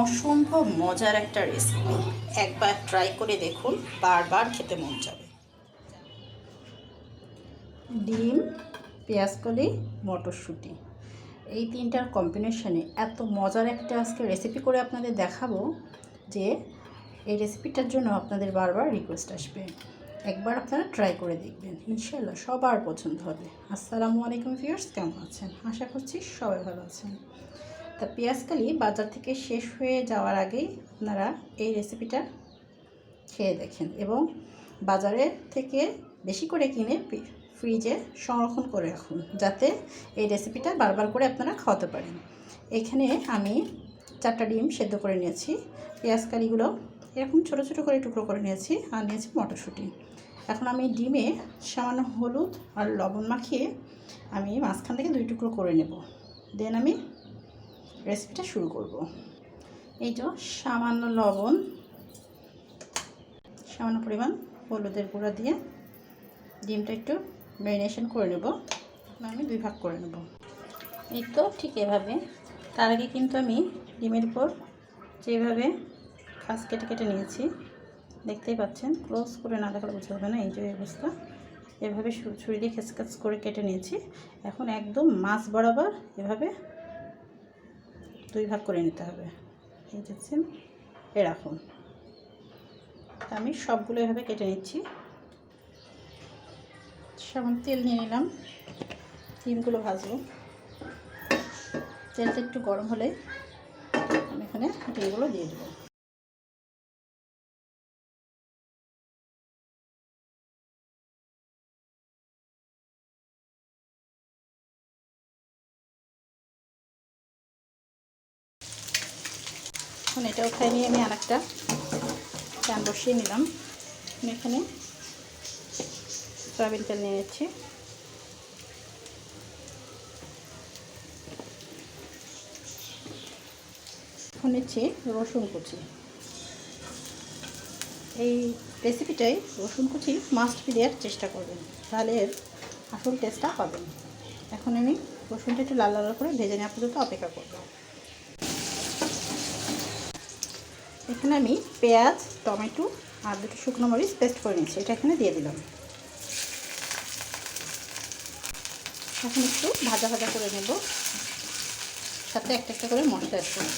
অসম্ভব মজার একটা রেসিপি একবার ট্রাই করে দেখুন, বারবার খেতে মন যাবে ডিম পেঁয়াজকলি মটরশুঁটি। এই তিনটার কম্বিনেশনে এত মজার একটা আজকে রেসিপি করে আপনাদের দেখাবো যে এই রেসিপিটার জন্য আপনাদের বারবার রিকোয়েস্ট আসবে। একবার আপনারা ট্রাই করে দেখবেন। ইনশাল্লাহ সবার পছন্দ হবে। আসসালামু আলাইকুম ভিউয়ার্স কেমন আছেন? আশা করছি সবাই ভালো আছেন। তা পেঁয়াজকালি বাজার থেকে শেষ হয়ে যাওয়ার আগেই আপনারা এই রেসিপিটা খেয়ে দেখেন এবং বাজারের থেকে বেশি করে কিনে ফ্রিজে সংরক্ষণ করে রাখুন যাতে এই রেসিপিটা বারবার করে আপনারা খাওয়াতে পারেন। এখানে আমি চারটা ডিম সেদ্ধ করে নিয়েছি পেঁয়াজকালিগুলো এরকম ছোট ছোট করে টুকরো করে নিয়েছি আর নিয়েছি মটরশুঁটি। এখন আমি ডিমে সামান্য হলুদ আর লবণ মাখিয়ে আমি মাঝখান থেকে দুই টুকরো করে নেব। দেন আমি রেসিপিটা শুরু করব। এই তো সামান্য লবণ, সামান্য পরিমাণ হলুদের গুঁড়া দিয়ে ডিমটা একটু ম্যারিনেশন করে নেব। আমি দুই ভাগ করে নেব। এই তো ঠিক এভাবে। তার আগে কিন্তু আমি ডিমের উপর যেভাবে খাস কেটে কেটে নিয়েছি, দেখতেই পাচ্ছেন ক্লোজ করে না দেখালে বুঝতে হবে না, এই যে অবস্থা। এভাবে ছুরি দিয়ে খেসখাস করে কেটে নিয়েছি। এখন একদম মাছ বরাবর এভাবে দুই ভাগ করে নিতে হবে। এই দেখছেন এরকম আমি সবগুলো এভাবে কেটে নিচ্ছি। সেমন তেল নিয়ে নিলাম। ডিমগুলো ভাজবো। তেলটা একটু গরম হলে আমি এখানে ডিমগুলো দিয়ে দেবো। এখন এটা উঠাই নিয়ে আমি আর একটা প্যান বসিয়ে নিলাম। আমি এখানে সয়াবিন তেল নিয়ে নিচ্ছি। এখন নিচ্ছি রসুন কুচি। এই রেসিপিটাই রসুন কুচি মাস্ট বি দেওয়ার চেষ্টা করবেন, তাহলে এর আসল টেস্টটা পাবেন এখন আমি রসুনটা একটু লাল লাল করে ভেজে নেওয়া পর্যন্ত অপেক্ষা করব। এখানে আমি পেঁয়াজ, টমেটো আর দুটো শুকনো মরিচ পেস্ট করে নিয়েছি। এটা এখানে দিয়ে দিলাম। এখন একটু ভাজা ভাজা করে নেব। সাথে একটা একটা করে মশলা করব।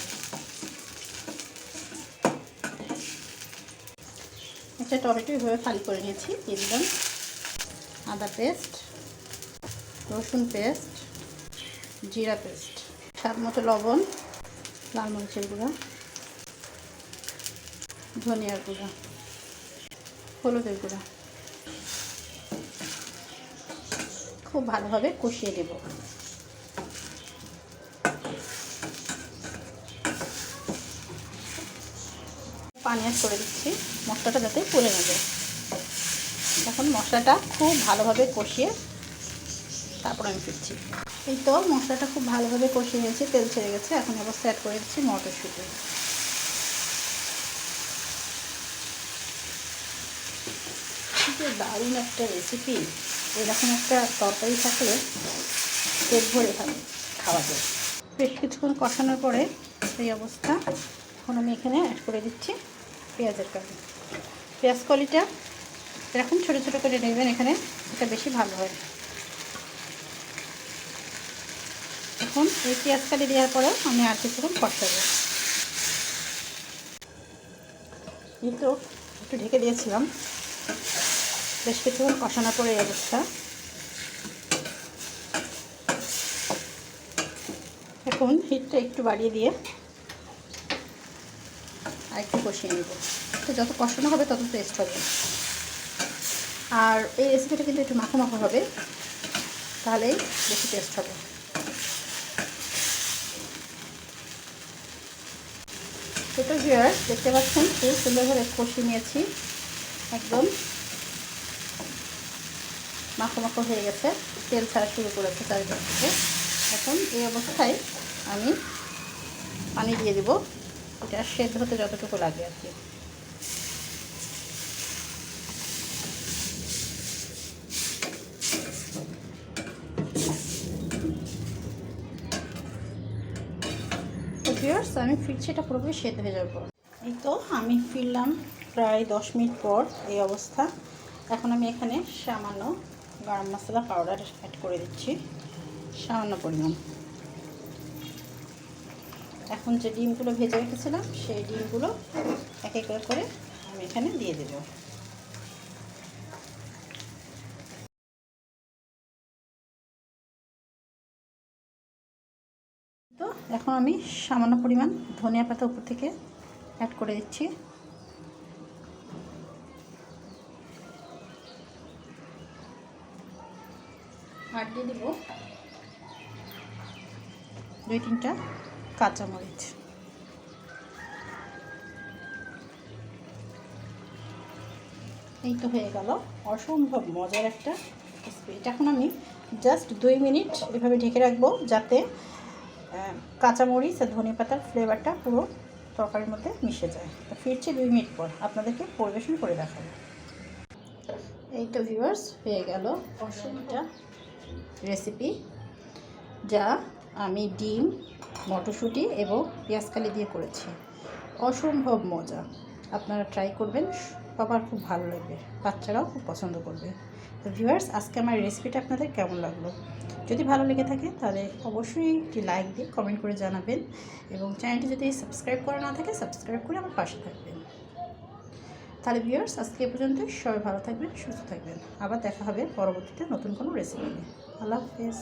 একটা টমেটো এভাবে ফালি করে নিয়েছি, দিয়ে দিলাম আদা পেস্ট, রসুন পেস্ট, জিরা পেস্ট, স্বাদ মতো লবণ, লাল মরিচের গুঁড়া। ধনিয়ার গুঁড়া, হলুদের গুঁড়া। খুব ভালোভাবে কষিয়ে দেব পানি অ্যাড করে দিচ্ছি, মশলাটা যাতে পুড়ে না যায়। এখন মশলাটা খুব ভালোভাবে কষিয়ে তারপর আমি ফিরছি। এই তো মশলাটা খুব ভালোভাবে কষিয়ে নিয়েছি, তেল ছেড়ে গেছে। এখন অবস্থা অ্যাড করে দিচ্ছি মটরশুঁটি। যে দারুণ একটা রেসিপি এরকম একটা তরকারি থাকলে পেট ভরে খাবে, খাওয়া যায়। বেশ কিছুক্ষণ কষানোর পরে এই অবস্থা। এখন আমি এখানে অ্যাড করে দিচ্ছি পেঁয়াজের কালি পেঁয়াজ কলিটা এরকম ছোটো ছোটো করে নেবেন, এখানে এটা বেশি ভালো হয় এখন এই পেঁয়াজ কালি দেওয়ার পরে আমি আর কিছুক্ষণ কষাবো। এই তো একটু ঢেকে দিয়েছিলাম। বেশ কিছুক্ষণ কষানোর পরে অবস্থা এখন হিটটা একটু বাড়িয়ে দিয়ে আর একটু কষিয়ে নেব। তো যত কষানো হবে তত টেস্ট হবে। আর এই রেসিপিটা কিন্তু একটু মাখো মাখো হবে, তাহলেই বেশি টেস্ট হবে। ছোটো ভিউয়ার দেখতে পাচ্ছেন, খুব সুন্দরভাবে কষিয়ে নিয়েছি। একদম মাখো মাখো হয়ে গেছে। তেল ছাড়া শুরু করেছে চারিদিক থেকে। এখন এই অবস্থায় আমি পানি দিয়ে দেব। এটা সেদ্ধ হতে যতটুকু লাগে আর কি। আমি ফিরছি, এটা পুরোপুরি সেদ্ধ হয়ে যাওয়ার পর। এই তো আমি ফিরলাম প্রায় দশ মিনিট পর এই অবস্থা। এখন আমি এখানে সামান্য গরম মশলা পাউডার অ্যাড করে দিচ্ছি। সামান্য পরিমাণ। এখন যে ডিমগুলো ভেজে রেখেছিলাম, সেই ডিমগুলো এক এক করে আমি এখানে দিয়ে দেবো। তো এখন আমি সামান্য পরিমাণ ধনিয়া পাতা উপর থেকে অ্যাড করে দিচ্ছি। আর দিয়ে দেবো দুই তিনটা কাঁচামরিচ। এই তো হয়ে গেল। অসম্ভব মজার একটা এটা এখন আমি জাস্ট দুই মিনিট এভাবে ঢেকে রাখব যাতে কাঁচামরিচ আর ধনে পাতার ফ্লেভারটা পুরো তরকারির মধ্যে মিশে যায়। তো ফিরছি দুই মিনিট পর। আপনাদেরকে পরিবেশন করে দেখাবো। এই তো ভিউয়ার্স হয়ে গেল। অসংখ্যটা রেসিপি, যা আমি ডিম, মটরশুঁটি এবং পেঁয়াজকালি দিয়ে করেছি। অসম্ভব মজা। আপনারা ট্রাই করবেন, সবার খুব ভালো লাগবে, বাচ্চারাও খুব পছন্দ করবে। তো ভিউয়ার্স আজকে আমার রেসিপিটা আপনাদের কেমন লাগল? যদি ভালো লেগে থাকে, তাহলে অবশ্যই একটি লাইক দিয়ে কমেন্ট করে জানাবেন এবং চ্যানেলটি যদি সাবস্ক্রাইব করা না থাকে সাবস্ক্রাইব করে আমার পাশে থাকবেন। তাহলে ভিউয়ার্স আজকে এ পর্যন্ত সবাই ভালো থাকবেন, সুস্থ থাকবেন। আবার দেখা হবে পরবর্তীতে নতুন কোনো রেসিপি নিয়ে। আল্লাহ হাফেজ।